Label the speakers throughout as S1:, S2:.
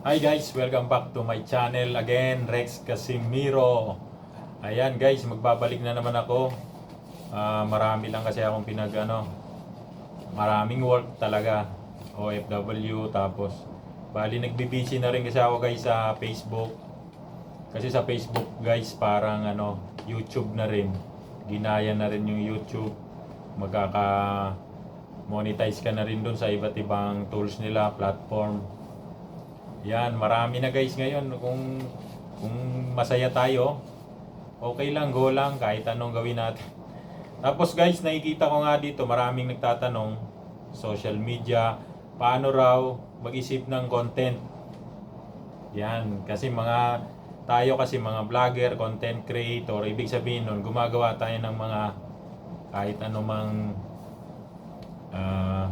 S1: Hi guys, welcome back to my channel again, Rex Casimiro. Ayan guys, magbabalik na naman ako. Ah, marami lang kasi akong pinag ano, maraming work talaga. OFW tapos bali nagbibisi na rin kasi ako guys sa Facebook. Kasi sa Facebook guys, parang ano, YouTube na rin. Ginaya na rin yung YouTube. Magkaka monetize ka na rin doon sa iba't ibang tools nila, platform. Yan, marami na guys ngayon. Kung kung masaya tayo, okay lang, go lang, kahit anong gawin natin. Tapos guys, nakikita ko nga dito, maraming nagtatanong, social media, paano raw mag-isip ng content. Yan, kasi mga, tayo kasi mga vlogger, content creator, ibig sabihin nun, gumagawa tayo ng mga kahit anumang ah,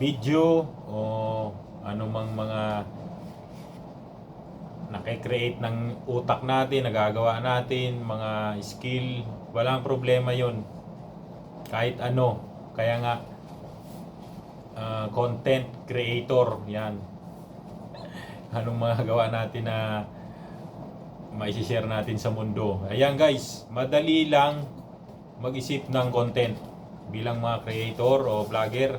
S1: video o anumang mga nakikreate ng utak natin, nagagawa natin, mga skill, walang problema yon Kahit ano. Kaya nga, ah, content creator, yan. Anong mga gawa natin na maisishare natin sa mundo. Ayan guys, madali lang mag-isip ng content bilang mga creator o vlogger.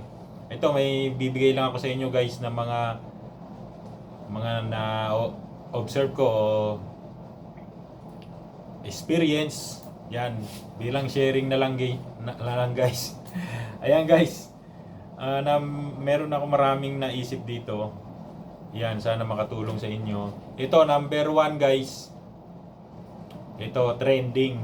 S1: Ito, may bibigay lang ako sa inyo guys ng mga mga na observe ko experience. Yan bilang sharing na lang, na, na lang guys. Ayan guys. Ah, na meron ako maraming naisip dito. Yan sana makatulong sa inyo. Ito number one guys. Ito trending.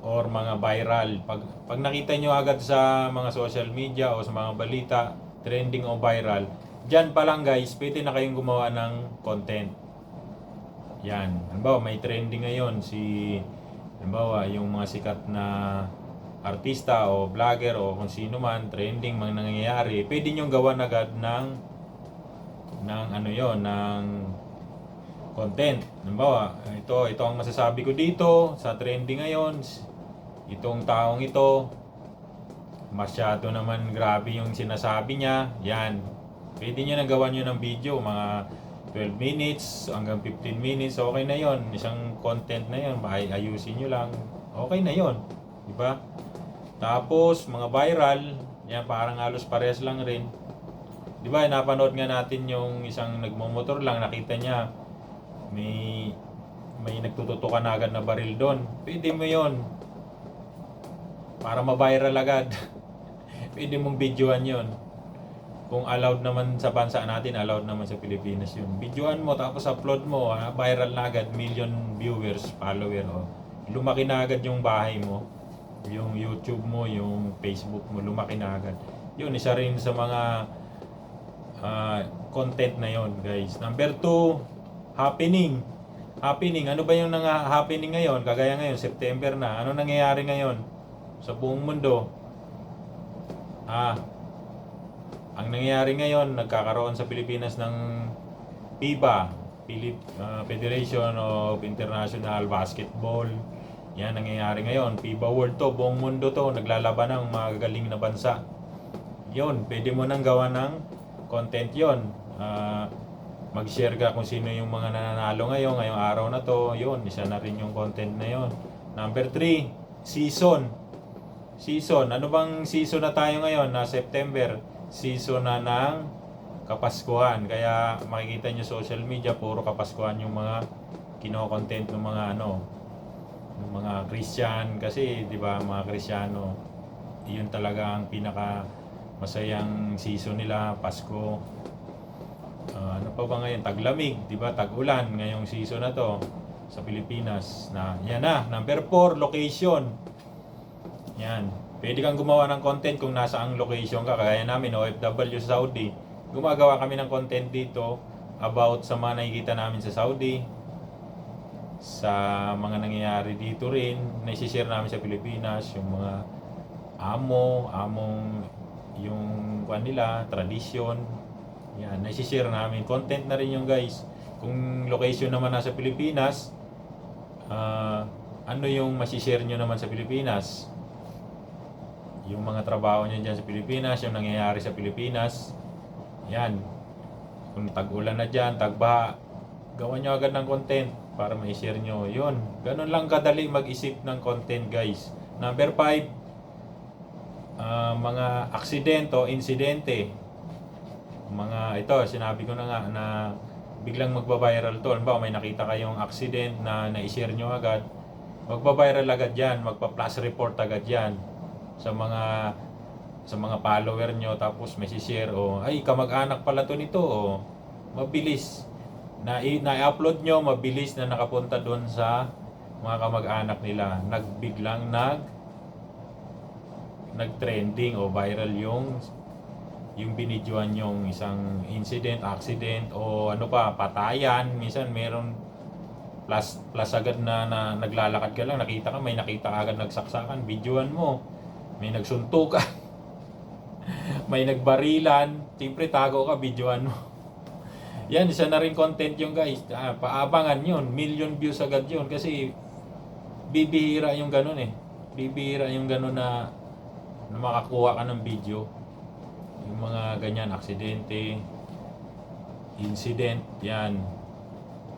S1: Or mga viral. Pag, pag nakita nyo agad sa mga social media o sa mga balita trending o viral Diyan pa lang guys, pwede na kayong gumawa ng content. Yan. Halimbawa, may trending ngayon si halimbawa, yung mga sikat na artista o vlogger o kung sino man, trending mga nangyayari, pwede nyo gawan agad ng ng ano yon ng content. Halimbawa, ito, ito ang masasabi ko dito sa trending ngayon. Itong taong ito, masyado naman grabe yung sinasabi niya. Yan. Pwede nyo nagawa nyo ng video, mga 12 minutes hanggang 15 minutes, okay na yon Isang content na yon ay ayusin nyo lang, okay na yon Di ba? Tapos, mga viral, yan parang halos pares lang rin. Di ba, napanood nga natin yung isang nagmumotor lang, nakita niya, may may nagtututukan agad na baril doon. Pwede mo yon Para ma-viral agad. Pwede mong videoan yon kung allowed naman sa bansa natin, allowed naman sa Pilipinas yun. Videoan mo, tapos upload mo, ha? viral na agad, million viewers, follower, oh. lumaki na agad yung bahay mo, yung YouTube mo, yung Facebook mo, lumaki na agad. Yun, isa rin sa mga ah, content na yon guys. Number two, happening. Happening, ano ba yung nang happening ngayon? Kagaya ngayon, September na. Ano nangyayari ngayon sa buong mundo? Ah, ang nangyayari ngayon, nagkakaroon sa Pilipinas ng FIBA, Philip uh, Federation of International Basketball. Yan nangyayari ngayon. FIBA World to, buong mundo to, naglalaban ng mga gagaling na bansa. Yun, pwede mo nang gawa ng content yon. Ah, mag-share ka kung sino yung mga nananalo ngayon, ngayong araw na to. Yun, isa na rin yung content na yon. Number 3, season. Season. Ano bang season na tayo ngayon? Na September season na ng Kapaskuhan. Kaya makikita nyo social media, puro Kapaskuhan yung mga kino-content ng mga ano, ng mga Christian. Kasi, di ba, mga Krisyano, yun talaga ang pinaka masayang season nila, Pasko. Ah, ano pa ba ngayon? Taglamig, di ba? Tag-ulan ngayong season na to sa Pilipinas. Na, yan na. Number 4, location. Yan. Pwede kang gumawa ng content kung nasa ang location ka. Kagaya namin, OFW sa Saudi. Gumagawa kami ng content dito about sa mga nakikita namin sa Saudi. Sa mga nangyayari dito rin. Naisishare namin sa Pilipinas. Yung mga amo, among yung kwan nila, tradition. Yan, naisishare namin. Content na rin yung guys. Kung location naman nasa Pilipinas, ah, ano yung masishare nyo naman sa Pilipinas? Yung mga trabaho niya dyan sa Pilipinas, yung nangyayari sa Pilipinas. Yan. kung tag-ulan na dyan, tagbaha, gawan nyo agad ng content para ma-share nyo. Yun, ganun lang kadali mag-isip ng content guys. Number 5, ah, mga aksidente o insidente. Mga ito, sinabi ko na nga na biglang magba-viral to. Halimbawa, may nakita kayong accident na na-share nyo agad. Magba-viral agad yan, magpa-plus report agad yan sa mga sa mga follower nyo tapos may share o ay kamag-anak pala to nito o mabilis na na-upload nyo mabilis na nakapunta doon sa mga kamag-anak nila nagbiglang nag nag-trending o viral yung yung binidyoan yung isang incident, accident o ano pa, patayan. Minsan meron plus plus agad na, na naglalakad ka lang, nakita ka, may nakita agad nagsaksakan, videoan mo. May nagsuntukan. may nagbarilan, siyempre tago ka, videoan mo. Yan, isa na rin content yung guys. Ah, paabangan yun. Million views agad yun. Kasi bibihira yung ganun eh. Bibihira yung ganun na, na makakuha ka ng video. Yung mga ganyan, aksidente, incident, yan.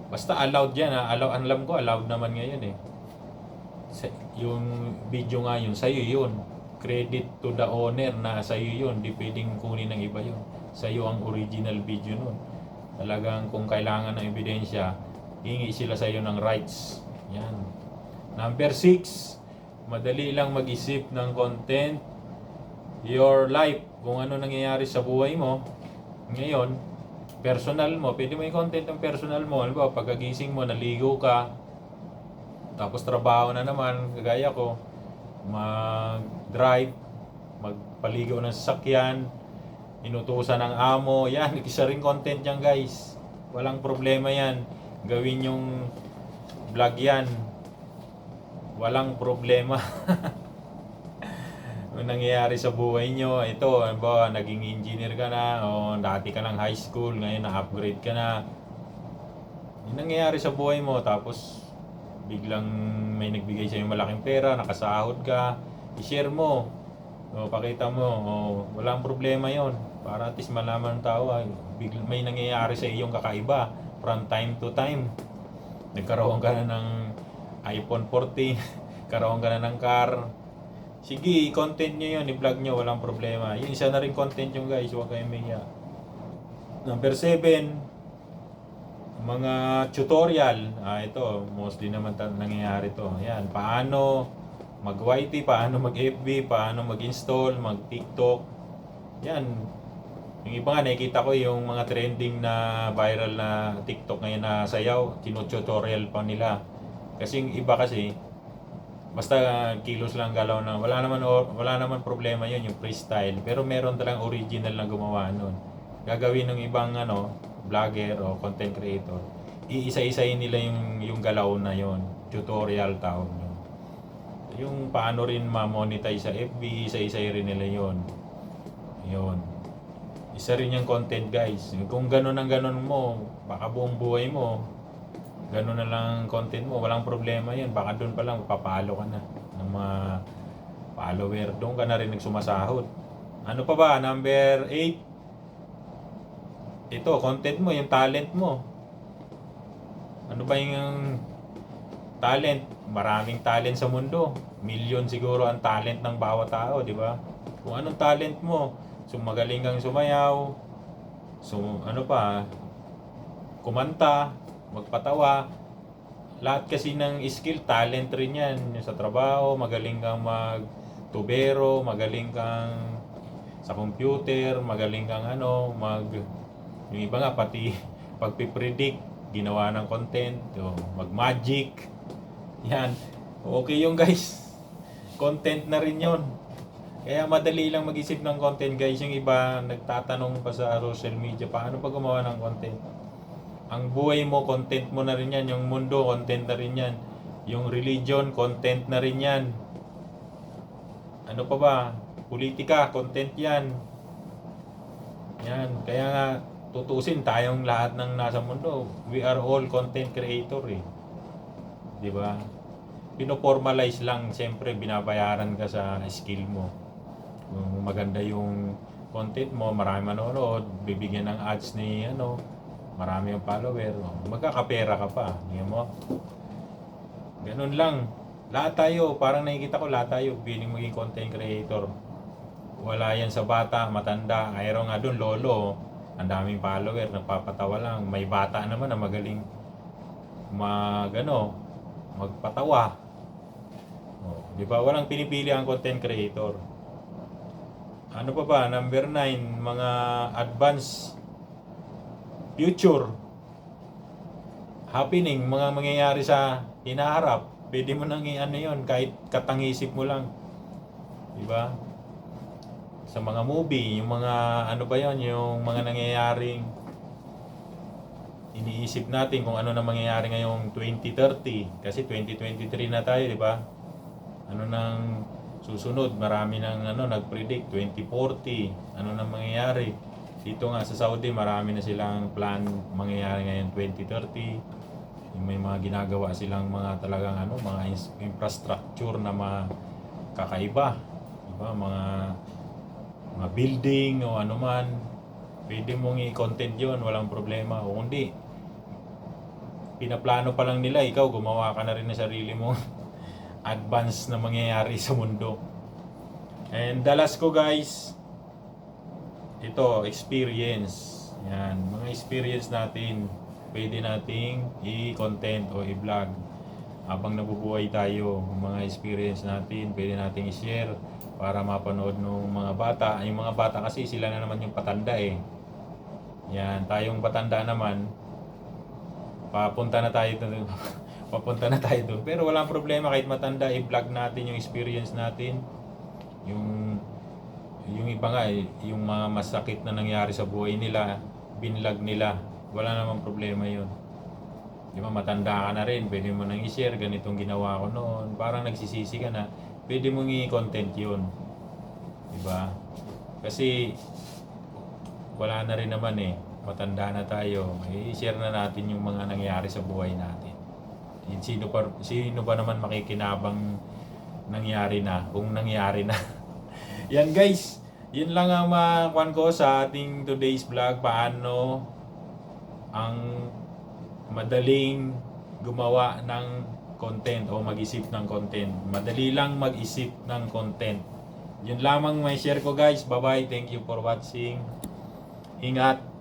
S1: Basta allowed yan ha. Allow, alam ko, allowed naman ngayon eh. Sa, yung video nga yun, sa'yo yun. Credit to the owner na sa'yo yun. Di pwedeng kunin ng iba yun. Sa'yo ang original video nun. Talagang kung kailangan ng ebidensya, hingi sila sa'yo ng rights. Yan. Number 6, madali lang mag-isip ng content. Your life, kung ano nangyayari sa buhay mo, ngayon, personal mo, pwede mo i-content ang personal mo. Halimbawa, pagkagising mo, naligo ka, tapos trabaho na naman, kagaya ko, mag-drive, magpaligo ng sasakyan, inutusan ng amo, yan, isa rin content yan guys. Walang problema yan. Gawin yung vlog yan. Walang problema. Ang nangyayari sa buhay nyo, ito, ba, naging engineer ka na, o dati ka lang high school, ngayon na-upgrade ka na. Yung nangyayari sa buhay mo, tapos biglang may nagbigay sa'yo malaking pera, nakasahod ka, i-share mo. O, pakita mo, o, walang problema yon Para at least malaman ng tao, ay, may nangyayari sa iyong kakaiba from time to time. Nagkaroon ka na ng iPhone 14, karoon ka na ng car, Sige, content nyo yun, i-vlog nyo, walang problema. Yun, isa na rin content yung guys, huwag kayong miya. Number 7, mga tutorial. Ah, ito, mostly naman nangyayari to. Yan, paano mag-YT, paano mag-FB, paano mag-install, mag-TikTok. Yan. Yung iba nga, nakikita ko yung mga trending na viral na TikTok ngayon na sayaw, tino-tutorial pa nila. Kasi yung iba kasi, basta kilos lang galaw na wala naman wala naman problema yun yung freestyle pero meron talagang original na gumawa nun gagawin ng ibang ano vlogger o content creator iisa-isayin nila yung yung galaw na yon tutorial yun yung paano rin ma-monetize sa FB isa-isay rin nila yon yon isa rin yung content guys kung ganun ang ganun mo baka buong buhay mo ganun na lang ang content mo, walang problema yun. Baka doon pa lang, papalo ka na ng mga follower. Doon ka na rin nagsumasahod. Ano pa ba? Number 8. Ito, content mo, yung talent mo. Ano ba yung talent? Maraming talent sa mundo. Million siguro ang talent ng bawat tao, di ba? Kung anong talent mo, sumagaling kang sumayaw, so, ano pa, kumanta, magpatawa. Lahat kasi ng skill, talent rin yan. Yung sa trabaho, magaling kang mag tubero, magaling kang sa computer, magaling kang ano, mag yung iba nga pati pagpipredict, ginawa ng content, o mag-magic. Yan. Okay yung guys. Content na rin yon. Kaya madali lang mag-isip ng content guys. Yung iba nagtatanong pa sa social media, paano pa gumawa ng content? ang buhay mo, content mo na rin yan. Yung mundo, content na rin yan. Yung religion, content na rin yan. Ano pa ba? Politika, content yan. Yan. Kaya nga, tutusin tayong lahat ng nasa mundo. We are all content creator eh. Di ba? Pinoformalize lang, siyempre binabayaran ka sa skill mo. Kung maganda yung content mo, marami manonood, bibigyan ng ads ni ano, marami yung follower, oh, magkakapera ka pa. Tingnan mo. Ganun lang. Lahat tayo, parang nakikita ko lahat tayo, feeling maging content creator. Wala yan sa bata, matanda. Ayro nga doon, lolo. Ang daming follower, nagpapatawa lang. May bata naman na magaling mag, ano, magpatawa. Oh, di ba? Walang pinipili ang content creator. Ano pa ba? Number 9, mga advanced future happening, mga mangyayari sa hinaharap. Pwede mo nang i-ano yun, kahit katangisip mo lang. Di ba? Sa mga movie, yung mga ano ba yon yung mga nangyayaring iniisip natin kung ano na mangyayari ngayong 2030 kasi 2023 na tayo, di ba? Ano nang susunod, marami nang ano nag-predict 2040, ano nang mangyayari. Dito nga sa Saudi, marami na silang plan mangyayari ngayon 2030. Yung may mga ginagawa silang mga talagang ano, mga infrastructure na mga kakaiba. Di ba? Mga mga building o ano man. Pwede mong i-content yun, walang problema. O kundi, pinaplano pa lang nila, ikaw gumawa ka na rin ng sarili mo advance na mangyayari sa mundo. And the last ko guys, ito, experience. Yan, mga experience natin, pwede nating i-content o i-vlog. Habang nabubuhay tayo, mga experience natin, pwede nating i-share para mapanood ng mga bata. Yung mga bata kasi sila na naman yung patanda eh. Yan, tayong patanda naman, papunta na tayo doon. papunta na tayo doon. Pero walang problema kahit matanda, i-vlog natin yung experience natin. Yung yung iba nga, eh, yung mga masakit na nangyari sa buhay nila, binlog nila. Wala namang problema yun. Di ba, matanda ka na rin, pwede mo nang i-share, ganitong ginawa ko noon. Parang nagsisisi ka na, pwede mong i-content yun. Di ba? Kasi, wala na rin naman eh. Matanda na tayo. I-share na natin yung mga nangyari sa buhay natin. Sino, pa, sino ba naman makikinabang nangyari na, kung nangyari na. Yan guys, yun lang ang makuan ko sa ating today's vlog. Paano ang madaling gumawa ng content o mag-isip ng content. Madali lang mag-isip ng content. Yun lamang may share ko guys. Bye-bye. Thank you for watching. Ingat.